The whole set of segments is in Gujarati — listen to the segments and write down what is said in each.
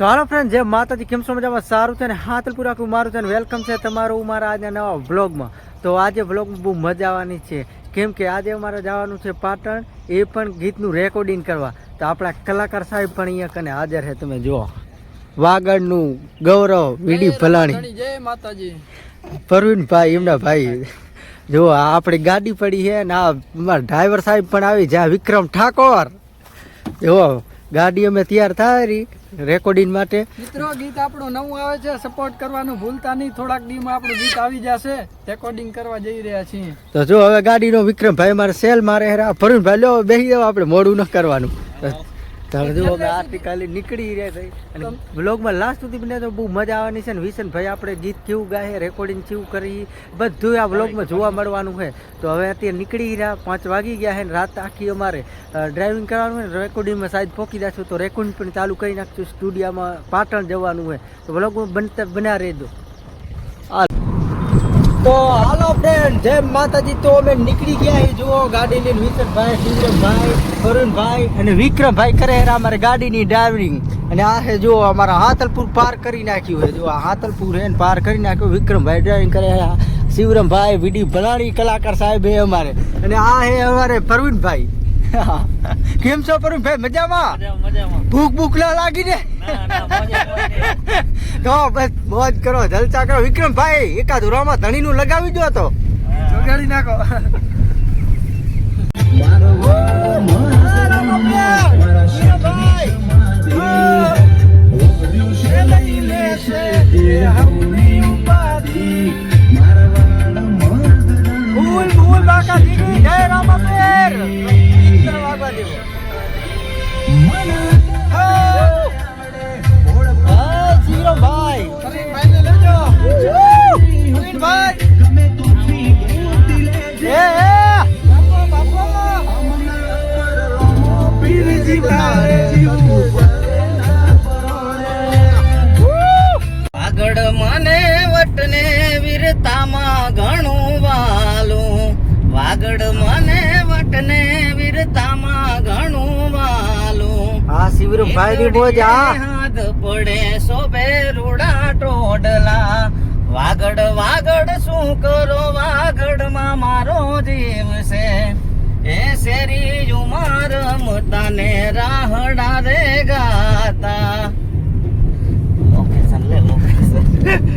તો હાલો ફ્રેન્ડ જે માતાજી કેમ છો મજામાં? સારું છે ને? હાથલપુર આખું મારું છે ને? વેલકમ છે તમારું મારા આજના નવા વ્લોગમાં તો આજે વ્લોગમાં બહુ મજા આવવાની છે. કેમ કે આજે અમારે જવાનું છે પાટણ એ પણ ગીતનું રેકોર્ડિંગ કરવા. તો આપણા કલાકાર સાહેબ પણ અહીંયા કને હાજર છે તમે જુઓ. વાગડનું ગૌરવ વીડી ભલાણી જય માતાજી. પરવીનભાઈ એમના ભાઈ જુઓ આપણી ગાડી પડી છે ને આ અમારા ડ્રાઈવર સાહેબ પણ આવી જ્યાં વિક્રમ ઠાકોર. જો ગાડી અમે તૈયાર થાય રહી રેકોર્ડિંગ માટે. મિત્રો ગીત આપણું નવું આવે છે સપોર્ટ કરવાનું ભૂલતા નહીં. થોડાક દીમાં આપણું ગીત આવી જશે. રેકોર્ડિંગ કરવા જઈ રહ્યા છીએ. તો જો હવે ગાડીનો વિક્રમભાઈ મારે સેલ મારે હેરા ભાઈ લો બેસી દેવા આપણે મોડું ન કરવાનું. તો જો અમે આવતીકાલે નીકળી રહ્યા થઈ અને બ્લોગમાં લાસ્ટ સુધી બને તો બહુ મજા આવવાની છે ને વિશનભાઈ આપણે ગીત કેવું ગાય રેકોર્ડિંગ કેવું કરી બધું આ બ્લોગમાં જોવા મળવાનું છે. તો હવે અત્યારે નીકળી રહ્યા પાંચ વાગી ગયા છે ને રાત આખી અમારે ડ્રાઇવિંગ કરવાનું હોય ને રેકોર્ડિંગમાં સાઈડ ફોકી દઈશું તો રેકોર્ડિંગ પણ ચાલુ કરી નાખશું સ્ટુડિયોમાં પાટણ જવાનું હોય તો બ્લોગમાં બનતા બના રહેજો. તો હાલો ફ્રેન્ડ જય માતાજી, તો અમે નીકળી ગયા છીએ. જુઓ ગાડી લઈને વિશનભાઈ શિવરમભાઈ અરુણભાઈ અને વિક્રમભાઈ કરે અમારે ગાડીની ડ્રાઇવિંગ અને આ છે, જુઓ, અમારા હાતલપુર પાર કરી નાખ્યું છે. જો આ હાતલપુર છે પાર કરી નાખ્યું. વિક્રમભાઈ ડ્રાઇવિંગ કરે શિવરમભાઈ, વીડી ભલાણી કલાકાર સાહેબ એ અમારે. અને આ છે અમારે પરવીનભાઈ કેમ છો પરવીનભાઈ મજામાં? ભૂખ ભૂખ ના લાગી ને? તો બસ મોજ કરો જલસા કરો. વિક્રમભાઈ એકાદ રોમાં ધણીનું લગાવી દો તો. જોગાડી નાખો. ભૂલ ભૂલ બાકા દીદી જય વાગવા વાલું આ શિવરામભાઈ ની મોજ હાથ પડે સોબે રૂડા ટોડલા. વાગડ વાગડ શું કરો? વાગડમાં મારો જીવ છે. એ શેરી ઉમાર મતાને રાહડા રે ગાતા.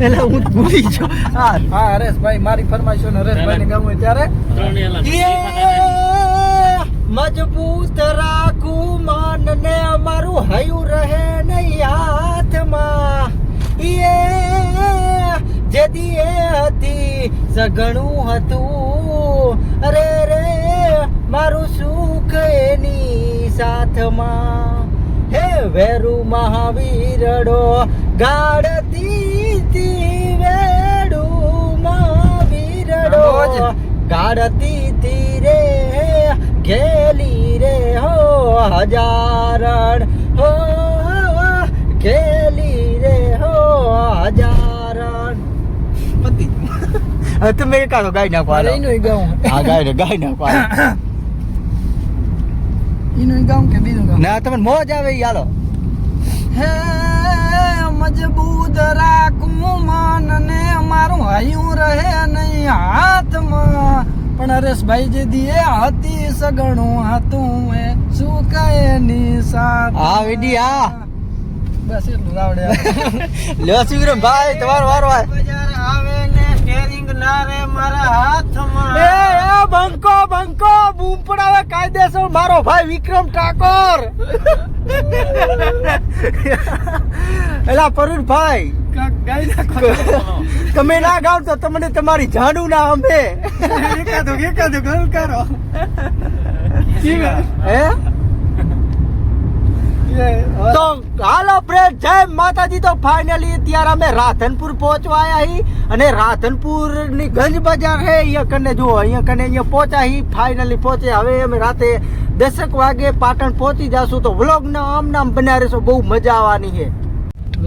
એટલે હું ભૂલી ગયો. હા હા હરેશભાઈ મારી ફરમાઈશો ને હરેશભાઈ ને ગમું ત્યારે મજબૂત રાખું સઘણું હતું. અરે રે મારું સુખ એની સાથમાં. હે વેરુ મહાવીરડો ગાડતી તી વેડુ મહાવીરડો. ગાડતી તીરે ઘેલી રે હો હજારણ હો. હવે તમે એકાદો ગાઈ નાખો હાલો. એનું હા ગાઈ ને ગાઈ નાખો. એનું ગાવું કે બીજું ગાવું ના તમને મોજ આવે હાલો હે મજબૂત રાખું મન ને મારું હયું રહે નહીં હાથમાં પણ હરેશભાઈ જે દીએ હતી સગણું હતું એ શું કહે ની સાથ આ વિડી આ બસ એટલું આવડે લ્યો શિવરામ ભાઈ તમારો વારો આવે સ્ટેરિંગ ના રે મારા હાથમાં. એ એ બંકો બંકો બૂમ પડાવે કાયદેસર. મારો ભાઈ વિક્રમ ઠાકોર. એલા પરુણ ભાઈ ગાઈ તમે. ના ગાવ તો તમને તમારી જાડું ના અંબે એકાદું એકાદું ગલ કરો. હે? તો હાલો ફ્રેન્ડ જય માતાજી. તો ફાઇનલી અત્યારે અમે રાધનપુર પહોંચવા આવ્યા હી અને રાધનપુરની ગંજ બજાર હે અહીંયા કને જુઓ અહીંયા કને અહીંયા પહોંચ્યા હી ફાઇનલી પહોંચે હવે અમે રાતે દસક વાગે પાટણ પહોંચી જશું. તો વ્લોગ ના આમ નામ બનાવી રહેશો બહુ મજા આવવાની છે.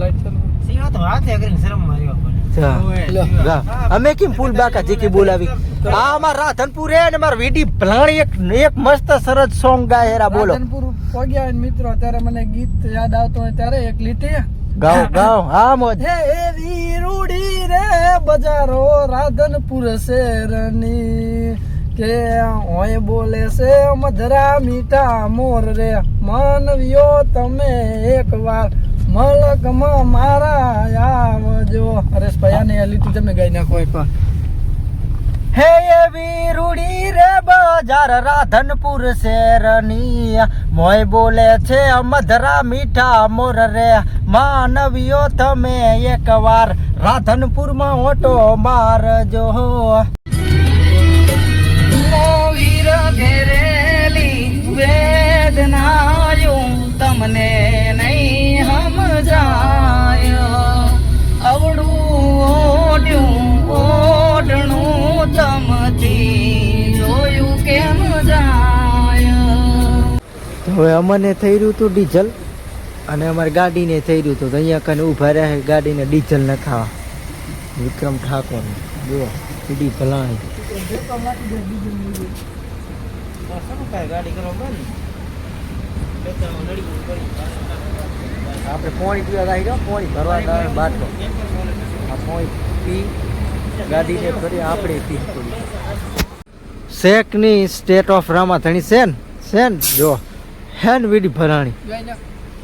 લાઈટ ચાલુ તો હાથે અગ્રીને શરમ માર્યો. અમે કેમ ફૂલ બાકા જીકી બોલાવી? આ અમાર રાધનપુર હે ને માર વીડી ભલાણી એક એક મસ્ત સરસ સોંગ ગાય હેરા બોલો. રાધનપુર પોગ્યા મિત્રો ત્યારે મને ગીત યાદ આવતો હોય ત્યારે એક લીટી. ગાઓ ગાઓ હા મોજ. હે એવી રૂડી રે બજારો રાધનપુર શેરની. કે ઓય બોલે છે મધરા મીઠા મોર રે. માનવ્યો તમે એકવાર મલકમાં મારા આવજો. હરેશભાઈ આને લીટી તમે ગાઈ નાખો પણ હે એવી રૂડી રે બજાર રાધનપુર શેરની. મોય બોલે છે મધરા મીઠા મોર રે. માનવીઓ તમે એકવાર રાધનપુરમાં ઓટો મારજો. ઘેરેલી વેદનાયું તમને હવે અમને થઈ રહ્યું હતું ડીઝલ અને અમારી ગાડીને થઈ રહ્યું હતું. અહીંયા કને ઊભા રહ્યા ગાડીને ડીઝલ નખાવા વિક્રમ ઠાકોર જુઓ સીડી ભલાણી. આપણે પોણી પીવા જાય રહ્યો પોણી ભરવા બાટલો. આ પોણી. પી ગાડીને ફરી આપણે પી શેકની સ્ટેટ ઓફ રામાધણી સેન સેન જો હેન વીડી ભરાણી.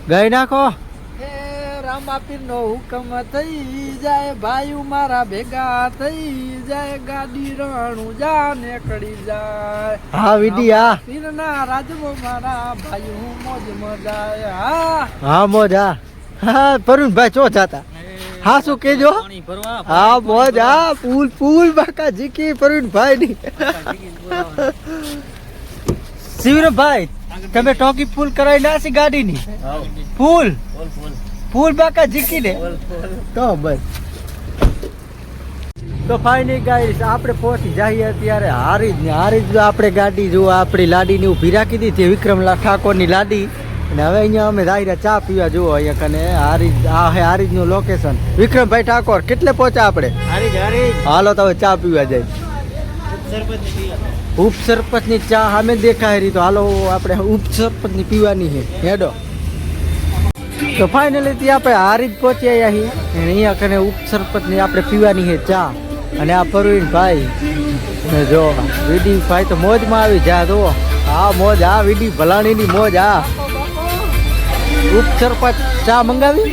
ગાઈ નાખો. રામ રામાપીર નો હુકમ થઈ જાય ભાઈ મારા ભેગા થઈ જાય ગાડી રણું જા નીકળી જાય. હા વિડી આ પીરના રાજવો મારા ભાઈ હું મોજ મજાય હા. હા મોજ. હા હા પરુણભાઈ ચો જાતા? હા શું કેજો હા મોજ હા પુલ પુલ બાકા જીકી પરુણભાઈ ની શિવરભાઈ તમે ટોકી ફૂલ કરાવી નાસી ગાડીની? ફૂલ? ફૂલ બાકા જીકી ને તો બસ. તો ફાઈનલી ગાઈસ આપણે પહોંચી જઈએ અત્યારે હારીજ ને હારી જ આપણે ગાડી જો આપણી લાડીની ઊભી રાખી દીધી વિક્રમલા ઠાકોરની લાડી. અને હવે અહીંયા અમે દાયરા ચા પીવા જુઓ અહીંયા કને હારીજ આ હે હારીજનું લોકેશન વિક્રમભાઈ ઠાકોર કેટલે પહોંચ્યા આપણે? હાલો તો હવે ચા પીવા જાય. ઉપસરપંચની ચા સામે દેખાય રહી તો હાલો આપણે ઉપસરપંચની પીવાની છે. હેડો. તો ફાઇનલી ત્યાં આપણે હારી જ પહોંચ્યા અહીં અને અહીંયા કને ઉપસરપંચની આપણે પીવાની છે ચા. અને આ પરવીન ભાઈ જો વીડી ભાઈ તો મોજમાં આવી જા જુઓ. આ મોજ આ વીડી ભલાણીની મોજ હા ઉપસરપંચ ચા મંગાવી?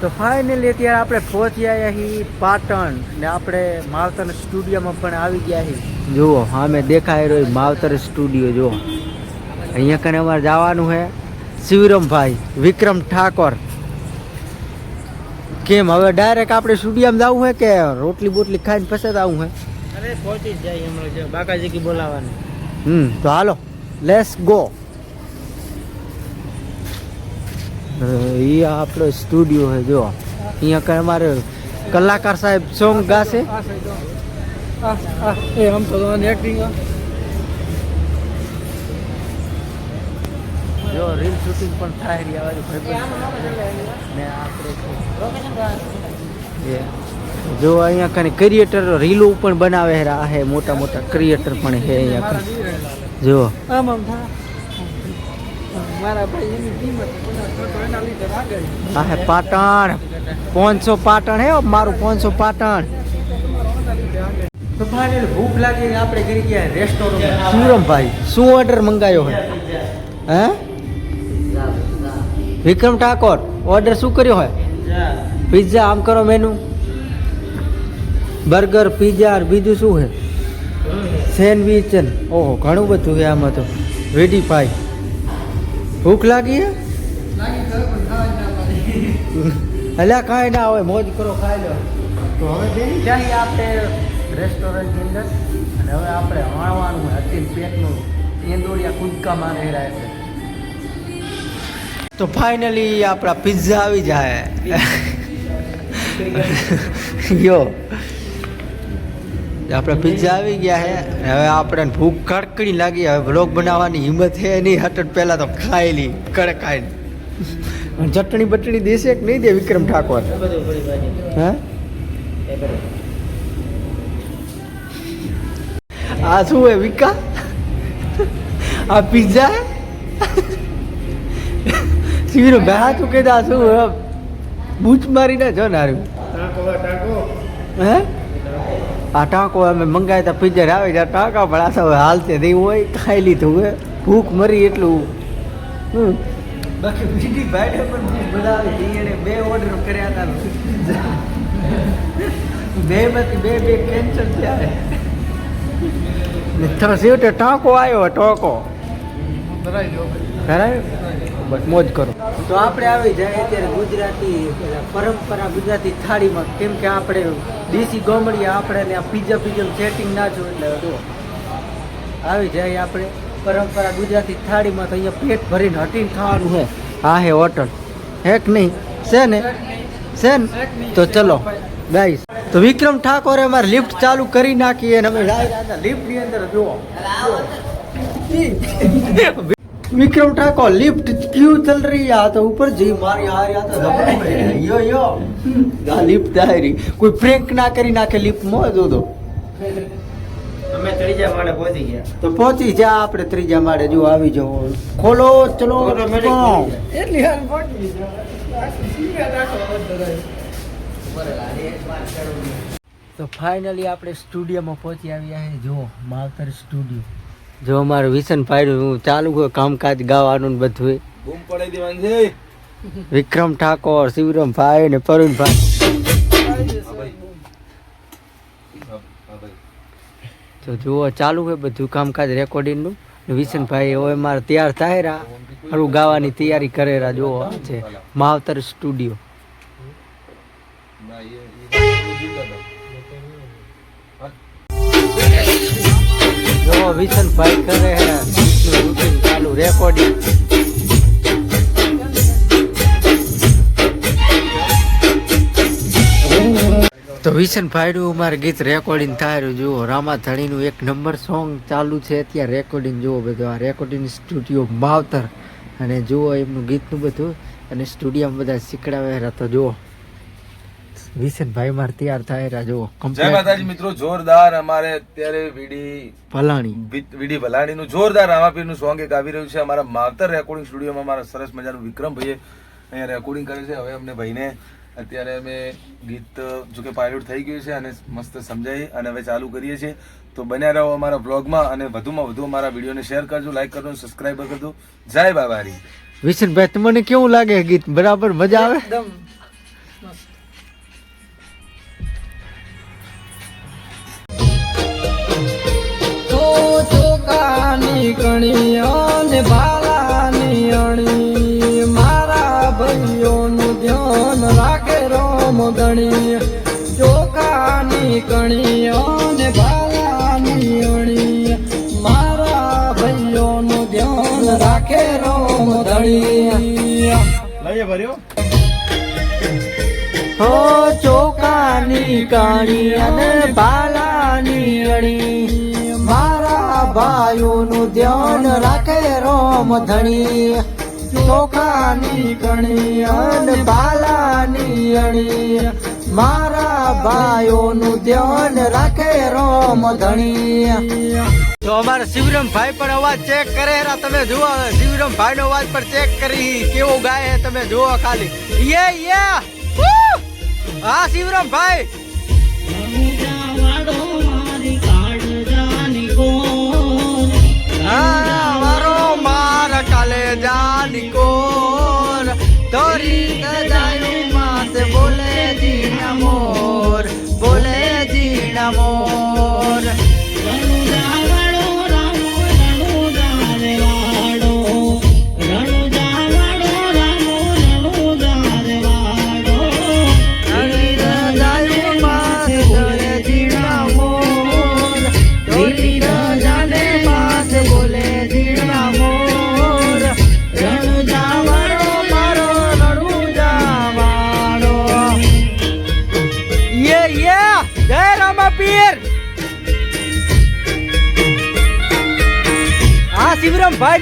તો ફાઇનલી અત્યારે આપણે પહોંચ્યા છીએ પાટણ ને આપણે માવતર સ્ટુડિયોમાં પણ આવી ગયા છીએ જુઓ સામે દેખાય રહ્યો માવતર સ્ટુડિયો જુઓ. અહીંયા કને અમારે જવાનું છે શિવરમભાઈ વિક્રમ ઠાકોર. કેમ હવે ડાયરેક્ટ આપણે સ્ટુડિયોમાં જવું છે કે રોટલી બોટલી ખાઈને પછી આવું છે? અરે પહોંચી જ જાય હમણાં જો બાકાજી કી બોલાવાનું હમ તો હાલો. લેટ્સ ગો એ આપણો સ્ટુડિયો છે જો. અહીંયા કઈ અમારે કલાકાર સાહેબ સોંગ ગાશે. આ સાઈડ આ આ એ આમ તો એક્ટિંગ જો રીલ શૂટિંગ પણ થાય રહી આ બાજુ ભાઈબંધ ને આપણે એ જો અહીંયા કને ક્રિએટર રીલો પણ બનાવે હે આ હે મોટા મોટા ક્રિએટર પણ હે અહીંયા કને. જો. આમ આમ થા. મારા ભાઈ એની કિંમત પચાસ ટકો એના લીધે આગળ આ હે પાટણ. પાંચસો પાટણ હે મારું પાંચસો પાટણ. તો ભૂખ લાગી આપણે કરી ગયા રેસ્ટોરન્ટ સુરમભાઈ શું ઓર્ડર મંગાયો હે? હે? વિક્રમ ઠાકોર ઓર્ડર શું કર્યો હોય પિઝા. આમ કરો મેનુ બર્ગર પીઝા બીજું શું છે? સેન્ડવીચ ઓહો ઘણું બધું છે આમાં તો. વેડી ફાઈ ભૂખ લાગી હે? અલ્યા કાંઈ ના હોય મોજ કરો ખાઈ લો. તો હવે બેસી જઈએ આપણે રેસ્ટોરન્ટની અંદર? અને હવે આપણે હણવાનું હતી પેટનું એંદોડિયા કૂદકા મારે રહ્યા છે. તો ફાઇનલી આપણા પિઝા આવી જાય. યો. આપણે પિઝા આવી ગયા છે હવે આપણે ભૂખ કડકડી લાગી. હવે બ્લોગ બનાવવાની હિંમત છે નહીં. હટટ પહેલાં તો ખાયેલી કડકાઈ ચટણી બટણી દેશે કે નહીં દે વિક્રમ ઠાકોર? હે? આ શું હે વિકા? આ પિઝા હે? બેહા તું કહેતા શું હે? બૂચ મારીને જો ને હારું. હે? આ ટાંકો અમે મંગાવ્યા હતા પિઝા આવી જાય ટાંકા પણ આ તો હવે હાલતે નહીં હોય ખાઈ લીધું હે ભૂખ મરી એટલું. હમ. બાકી બીજી ભાઈને પણ ભૂખ બનાવી એણે બે ઓર્ડર કર્યા હતા બે માંથી બે બે કેન્સલ થયા. ત્યાં સિવટે છેવટે ટાંકો આવ્યો ટાંકો. કરાય બસ મોજ કરો. તો આપણે આવી જાય અત્યારે ગુજરાતી પરંપરા ગુજરાતી થાળીમાં. કેમ કે આપણે દેશી ગોમડી આપણે ને પીઝા પીઝા સેટિંગ ના જો એટલે આવી જાય આપણે પરંપરા ગુજરાતી થાળીમાં તો અહીંયા પેટ ભરીને હટીને ખાવાનું હે હા હે હોટલ. હેક નહીં? છે ને? છે ને? તો ચલો ગાઈસ. તો વિક્રમ ઠાકોરે અમારે લિફ્ટ ચાલુ કરી નાખી અને અમે લિફ્ટની અંદર જુઓ. विक्रम ठाकुर लिफ्ट क्यों चल रही है तो ऊपर जी मारी आ रही तो जबरदस्त है। यो यो आ लिफ्ट आ रही कोई प्रैंक ना करी ना के लिफ्ट में दो दो અમે ત્રીજા માળે પહોંચી ગયા તો પહોંચી જા આપણે ત્રીજા માળે જો આવી જાઓ ખોલો ચલો Automatic ચલો. થઈ જાય. એટલી હાલ પહોંચી ગયો. આખી સિંગા નાખો અંદર આવી. તો ફાઇનલી આપણે સ્ટુડિયોમાં પહોંચી આવ્યા છે જો માવતર સ્ટુડિયો જો અમારે વિસન હું ચાલુ હોય કામકાજ ગાવાનું બધું બૂમ પડાઈ દેવાનું છે વિક્રમ ઠાકોર શિવરામ ભાઈ ને પરુણભાઈ તો જુઓ ચાલુ હોય બધું કામકાજ રેકોર્ડિંગનું વિશનભાઈ હવે મારે તૈયાર થાય રા હરું ગાવાની તૈયારી કરે રા જુઓ છે માવતર સ્ટુડિયો ના, જીવતા વિશનભાઈ કરે હે ગીતનું ચાલુ રેકોર્ડિંગ તો વિશનનું મારે ગીત રેકોર્ડિંગ થાય રહ્યું. જુઓ, રામાધણીનું એક નંબર સોંગ ચાલુ છે. અત્યારે રેકોર્ડિંગ જુઓ બધું. આ રેકોર્ડિંગ સ્ટુડિયો માવતર. અને જુઓ એમનું ગીતનું બધું. અને સ્ટુડિયોમાં બધા શીખડાવે તો જુઓ. વિશનભાઈ માર તૈયાર થાય રહ્યા. જુઓ જય માતાજી મિત્રો જોરદાર અમારે અત્યારે વીડી ભલાણી. વીડી ભલાણીનું જોરદાર રામાપીરનું સોંગ એક આવી રહ્યું છે. અમારા માવતર રેકોર્ડિંગ સ્ટુડિયોમાં મારા સરસ મજાનું વિક્રમ ભાઈએ અહીંયા રેકોર્ડિંગ કરે છે. હવે અમને ભાઈને અત્યારે અમે ગીત જો કે પાયલોટ થઈ ગયું છે અને મસ્ત સમજાઈ અને હવે ચાલુ કરીએ છીએ. તો બન્યા રહો અમારા બ્લોગમાં અને વધુમાં વધુ અમારા વિડીયોને શેર કરજો લાઈક કરજો સબસ્ક્રાઈબ કરજો. જય બાબારી વિશનભાઈ તમને કેવું લાગે ગીત? બરાબર મજા આવે? એકદમ. કણી અને બાલાની અણી. મારા ભાઈઓનું ધ્યાન રાખે રોમ ગણી. ચોખાની કણી અને બાલાની અણી. મારા ભાઈઓનું ધ્યાન રાખે રોમ ધણી લઈએ ભર્યો? હો ચોખાની કણી અને બાલાની અણી. ભાઈઓનું ધ્યાન રાખે રોમ ધણી. ચોખાની ગણી અને બાલાની અણી. મારા ભાઈઓનું ધ્યાન રાખે રોમ ધણી. તો અમારા શિવરામ ભાઈ પણ અવાજ ચેક કરે રા તમે જુઓ, શિવરામ ભાઈ નો અવાજ પણ ચેક કરી, કેવો ગાય તમે જુઓ ખાલી. યે યે! હા, શિવરામ ભાઈ! માર કાલે જાની કોર. તોરી ગજાયું માથે બોલે જીણા મોર બોલે જીણા મોર.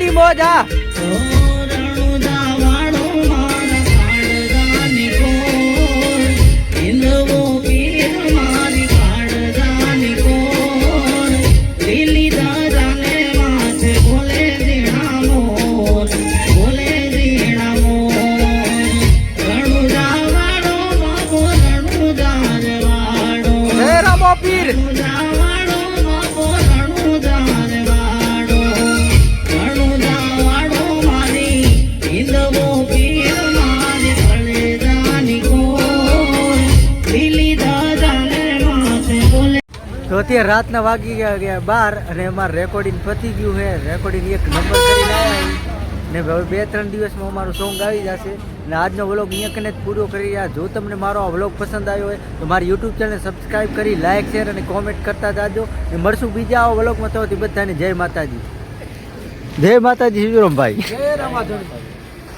મોજ. આ તો અત્યારે રાતના વાગી ગયા ગયા બાર અને અમારું રેકોર્ડિંગ પતી ગયું છે. રેકોર્ડિંગ એક નંબર કરી ને હવે બે ત્રણ દિવસમાં અમારું સોંગ આવી જશે. અને આજનો વ્લોગ અહીંયા કને જ પૂરો કરી રહ્યા. જો તમને મારો આ વ્લોગ પસંદ આવ્યો હોય, તો મારી યુટ્યુબ ચેનલ સબસ્ક્રાઈબ કરી લાઇક શેર અને કોમેન્ટ કરતા જાજો. ને મળશું બીજા આવા વ્લોગમાં તો. બધાને જય માતાજી. જય માતાજી શિવરામભાઈ જય રામાધણ.